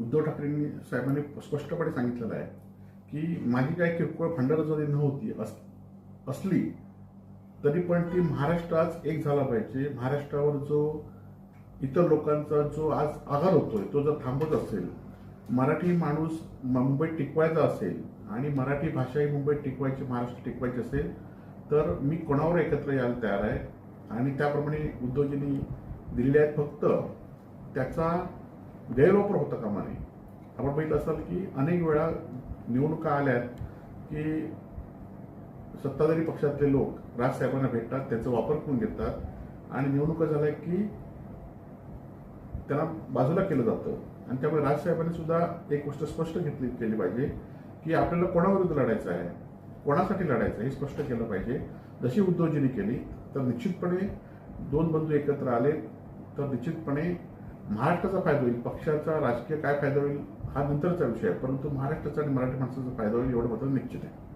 उद्धव ठाकरेंनी साहेबांनी स्पष्टपणे सांगितलेलं आहे की माझी काही किरकोळ भंडारा जरी नव्हती अस असली तरी पण ती महाराष्ट्रात एक झाला पाहिजे. महाराष्ट्रावर जो इतर लोकांचा जो आज आघार होतोय तो जर थांबत असेल मराठी माणूस मुंबईत टिकवायचा असेल आणि मराठी भाषा ही मुंबईत टिकवायची महाराष्ट्र टिकवायची असेल तर मी कोणावर एकत्र यायला तयार आहे? आणि त्याप्रमाणे उद्योजनी दिलेले आहेत फक्त त्याचा गैरवापर होता कामा नये आपण बघितलं असाल की अनेक वेळा निवडणुका आल्यात की सत्ताधारी पक्षातले लोक राजसाहेबांना भेटतात त्याचा वापर करून घेतात आणि निवडणुका झाल्या की त्यांना बाजूला केलं जातं. आणि त्यामुळे राजसाहेबांनी सुद्धा एक गोष्ट स्पष्ट घेतली केली पाहिजे की आपल्याला कोणाविरुद्ध लढायचं आहे कोणासाठी लढायचं आहे हे स्पष्ट केलं पाहिजे. जशी उद्योजनी केली तर निश्चितपणे दोन बंधू एकत्र आले तर निश्चितपणे महाराष्ट्राचा फायदा होईल पक्षाचा राजकीय काय फायदा होईल हा नंतरचा विषय आहे. परंतु महाराष्ट्राचा आणि मराठी माणसाचा फायदा होईल एवढं मात्र निश्चित आहे.